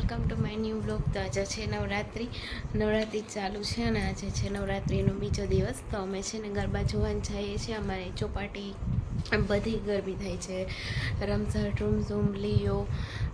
Welcome to my new blog. તો આજે છે નવરાત્રિ. નવરાત્રિ ચાલુ છે અને આજે છે નવરાત્રિનો બીજો દિવસ. તો અમે છે ને ગરબા જોવાનું જઈએ છીએ. અમારે ચોપાટી બધી ગરબી થાય છે. રમઝટ રૂમઝૂમ લીયો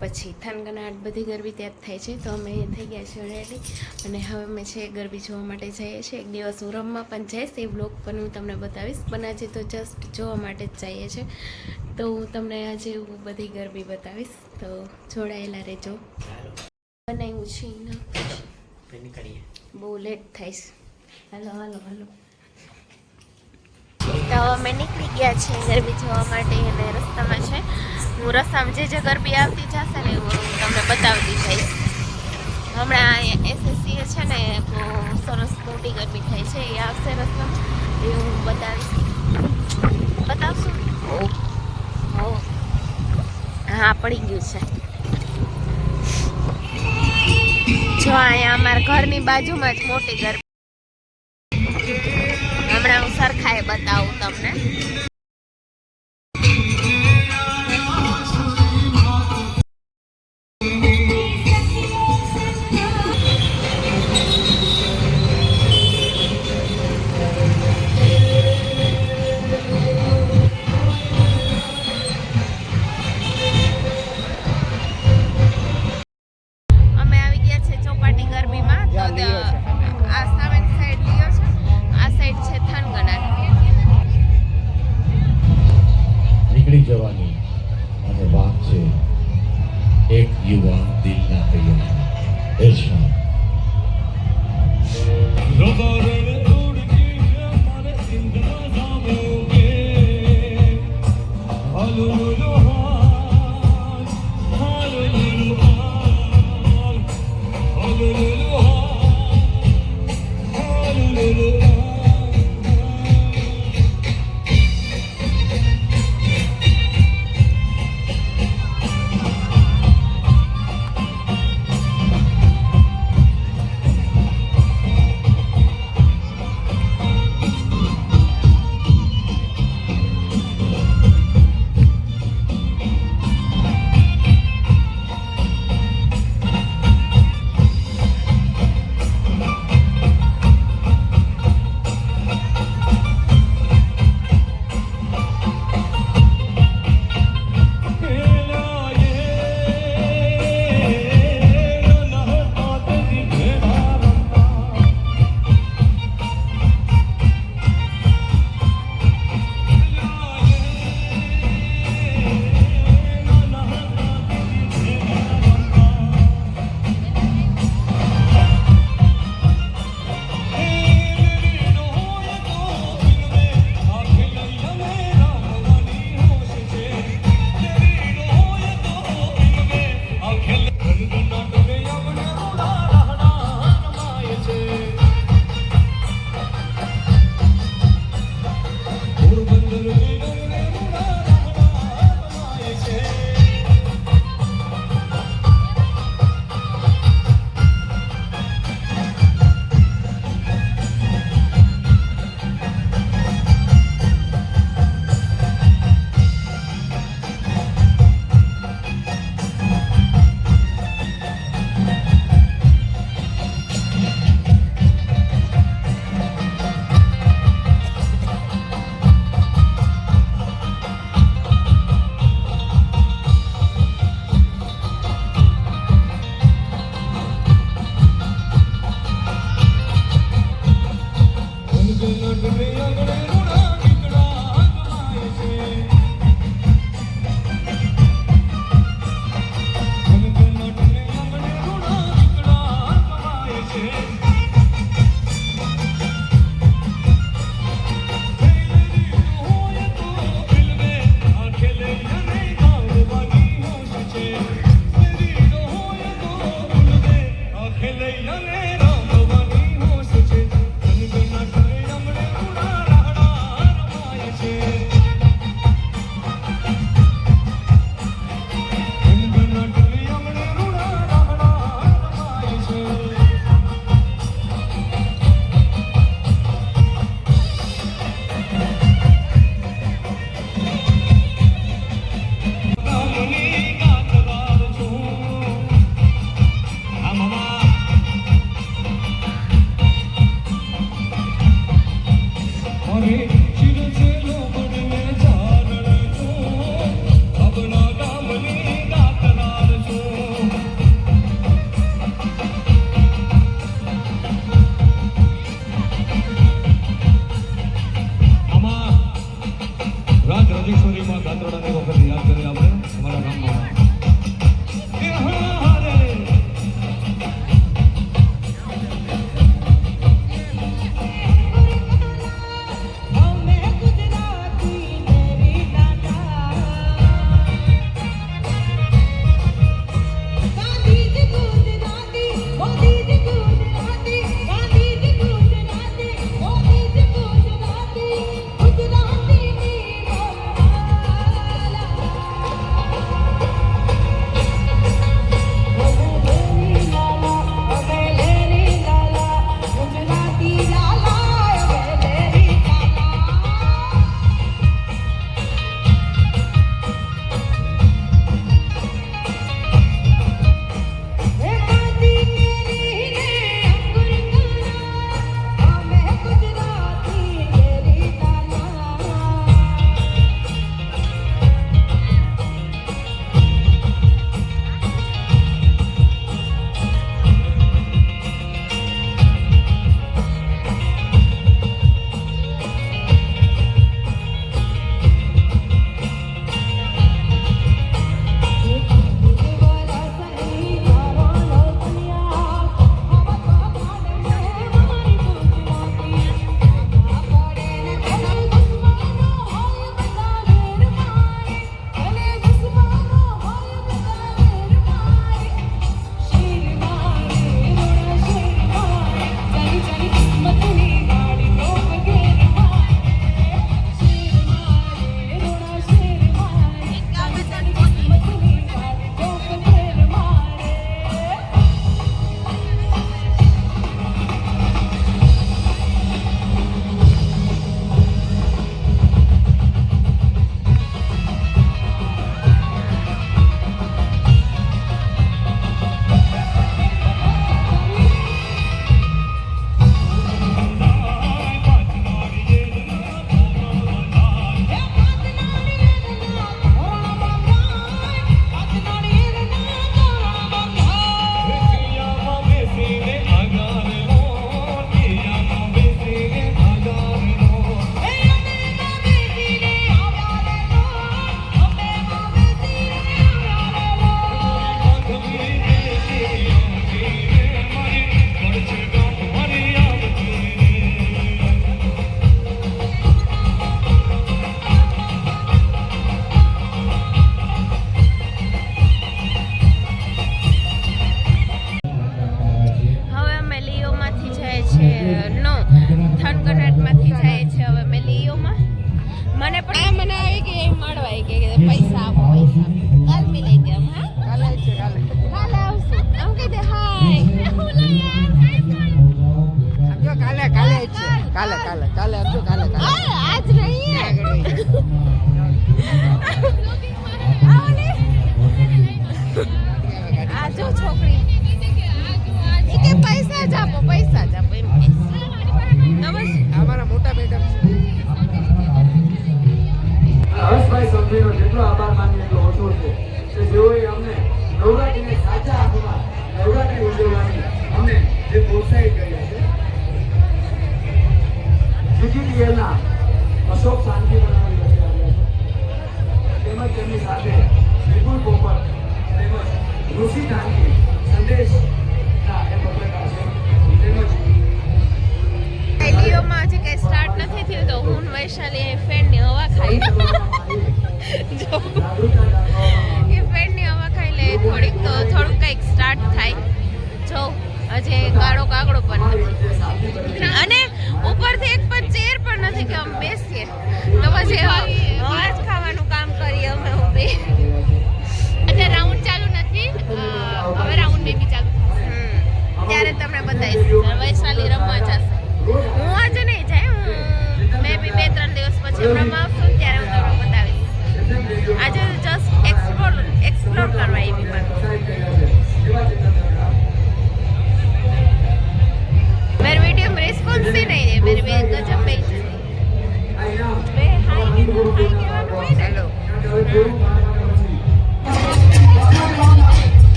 પછી થનગનાટ બધી ગરબી ત્યાં જ થાય છે. તો અમે થઈ ગયા છીએ રેડી અને હવે અમે છે ગરબી જોવા માટે જઈએ છીએ. એક દિવસ હું રમવા પણ જઈશ એ બ્લોગ પણ હું તમને બતાવીશ. પણ આજે તો જસ્ટ જોવા માટે જ જઈએ છીએ. તો હું તમને આજે હું બધી ગરબી બતાવીશ. તો જોડાયેલા રહેજો. બનાવ્યું છે બહુ લેટ થાય છે. હાલો હાલો હાલો. તો અમે નીકળી ગયા છીએ ગરબી જોવા માટે અને રસ્તામાં છે. હું રસ્તામાં જે જે ગરબી આવતી જશે ને હું તમને બતાવતી જઈશ. હમણાં એસએસસી છે ને બહુ સરસ મોટી ગરબી થાય છે એ આવશે રસ્તામાં એ હું બતાવીશ. બતાવશું. હા પડી ગયું છે. જો અહીંયા અમારા ઘરની બાજુમાં જ મોટી ગરબી. હમણાં હું સરખાએ બતાવું તમને.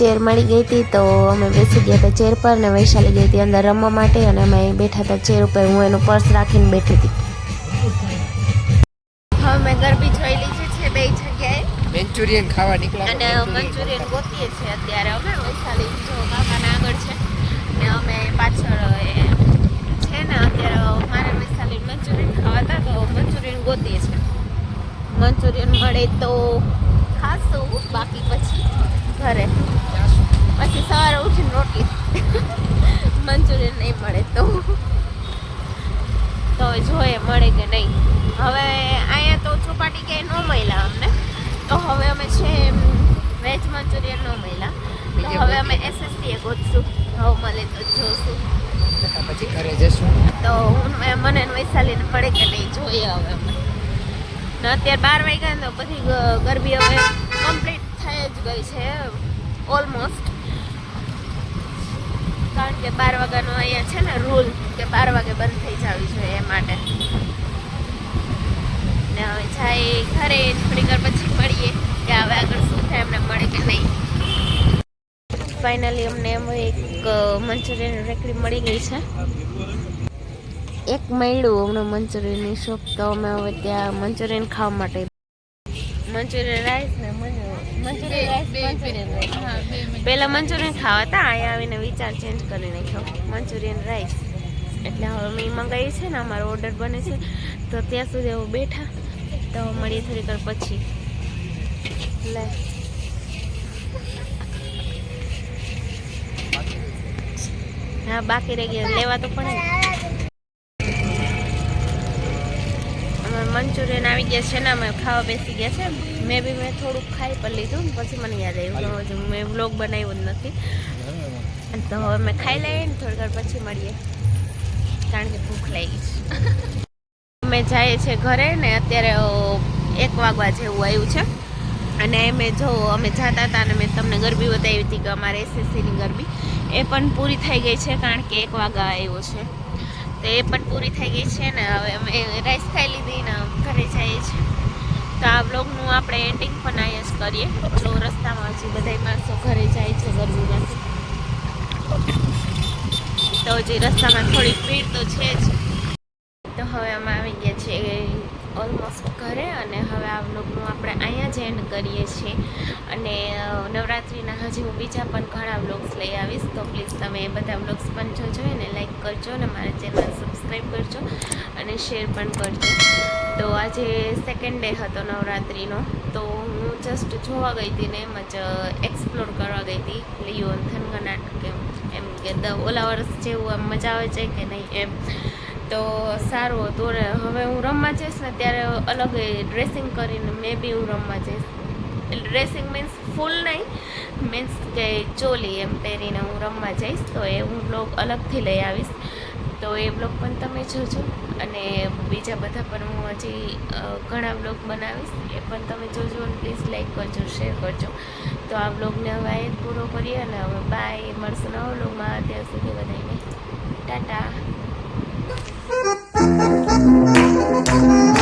ચેર મળી ગઈ હતી તો અમે બેસી ગયા હતા ચેર પર ને વૈશાલી ગઈ હતી અંદર રમવા માટે અને અમે બેઠા હતા ચેર ઉપર. હું એનું પર્સ રાખીને બેઠી હતી. હવે મેં ગરબી જોઈ લીધી છે બે જગ્યાએ. મેન્ચુરિયન ખાવા નીકળ્યા અને મંચુરિયન ગોતીએ છીએ અત્યારે અમે. વૈશાલી જો કાકાના આગળ છે. ને અમે પાછળ એ છે ને અત્યારે મારે વૈશાલી મંચુરિયન ખાવા હતા તો મંચુરિયન ગોતીએ છીએ મંચુરિયન મળે તો ખાશું બાકી પછી ઘરે પછી સવારે ઉઠીને રોટલી મંચુરિયન નહીં મળે તો તો જોઈએ મળે કે નહીં હવે અહીંયા તો ચોપાટી ક્યાંય ન મળ્યા અમને તો હવે અમે છે વેજ મંચુરિયન ન મળ્યા. તો હવે અમે એસએસસી એ ગોતશું. હવે મળે તો જોશું. પછી ઘરે જશું. તો હું મને વૈશાલીને મળે કે નહીં જોઈએ હવે ને અત્યારે બાર વાગ્યા ને તો બધી ગરબી હવે કમ્પ્લીટ થઈ જ ગઈ છે ઓલમોસ્ટ કારણ કે બાર વાગ્યાનો અહીંયા છે ને રૂલ કે બાર વાગે બંધ થઈ જવી જોઈએ એ માટે. ને હવે જાય ઘરે થોડી વાર પછી મળીએ. કે હવે આગળ શું થાય એમને મળે કે નહીં. ફાઇનલી અમને એમ એક મંચુરિયન રેકડી મળી ગઈ છે. એક મળ્યું હમણાં મંચુરિયનની શોપ તો અમે હવે ત્યાં મંચુરિયન ખાવા માટે. મંચુરિયન રાઈસ ને મંચુરિયન રાઈસ મંચુરિયન ખાવા હતા અહીંયા આવીને વિચાર ચેન્જ કરી નાખ્યો. મંચુરિયન રાઈસ એટલે હવે મેં મંગાવી છે ને અમારો ઓર્ડર બને છે. તો ત્યાં સુધી બેઠા. તો મળીએ થોડીક પછી. લે. હા, બાકી રહી ગયા. લેવા તો પડે મંચુરિયન આવી ગયા છે ને, અમે ખાવા બેસી ગયા છે. મેં બી મેં થોડુંક ખાઈ પણ લીધું. પછી મને યાદ આવ્યું મેં વ્લોગ બનાવ્યો જ નથી. તો હવે મેં ખાઈ લઈએ ને, થોડી વાર પછી મળીએ. કારણ કે ભૂખ લાગી છે. અમે જઈએ છીએ ઘરે ને, અત્યારે એક વાગવા જેવું આવ્યું છે. અને મેં જો અમે જતા હતા અને મેં તમને ગરબી બતાવી હતી કે અમારે એસએસસીની ગરબી. એ પણ પૂરી થઈ ગઈ છે કારણ કે એક વાગા આવ્યો છે. તો એ પણ પૂરી થઈ ગઈ છે ને હવે અમે રાઈસ ખાઈ લીધી ને ઘરે જઈએ છીએ. તો આ બ્લોગનું આપણે એન્ડિંગ પણ જ કરીએ. જો રસ્તામાં હજી બધા માણસો ઘરે જાય છે ગરબીમાંથી. તો હજી રસ્તામાં થોડી ભીડ તો છે જ. તો હવે અમે આવી ગયા છીએ ઓલમોસ્ટ ઘરે અને હવે આ વ્લોગનું આપણે અહીંયા જ એન્ડ કરીએ છીએ. અને નવરાત્રિના હજી હું બીજા પણ ઘણા વ્લોગ્સ લઈ આવીશ, તો પ્લીઝ તમે એ બધા વ્લોગ્સ પણ જોજો અને લાઈક કરજો અને મારા ચેનલ સબસ્ક્રાઈબ કરજો અને શેર પણ કરજો. તો આજે સેકન્ડ ડે હતો નવરાત્રિનો, તો હું જસ્ટ જોવા ગઈ હતી ને એમ જ એક્સપ્લોર કરવા ગઈ હતી લીઓ થનગનાટ કેમ એમ કે ઓલા વર્ષ જેવું આમ મજા આવે છે કે નહીં એમ. તો સારું હતું. ને હવે હું રમવા જઈશ ને ત્યારે અલગ ડ્રેસિંગ કરીને મેં બી હું રમવા જઈશ. ડ્રેસિંગ મીન્સ ફૂલ નહીં મીન્સ કે ચોલી એમ પહેરીને હું રમવા જઈશ. તો એ હું બ્લોગ અલગથી લઈ આવીશ. તો એ બ્લોગ પણ તમે જોજો. અને બીજા બધા પણ હું હજી ઘણા બ્લોગ બનાવીશ. એ પણ તમે જોજો અને પ્લીઝ લાઈક કરજો શેર કરજો. તો આ બ્લોગને હવે પૂરો કરીએ. અને હવે બાય મળશે નવો બ્લોગમાં ત્યાં સુધી બધાને. ટાટા. Thank you.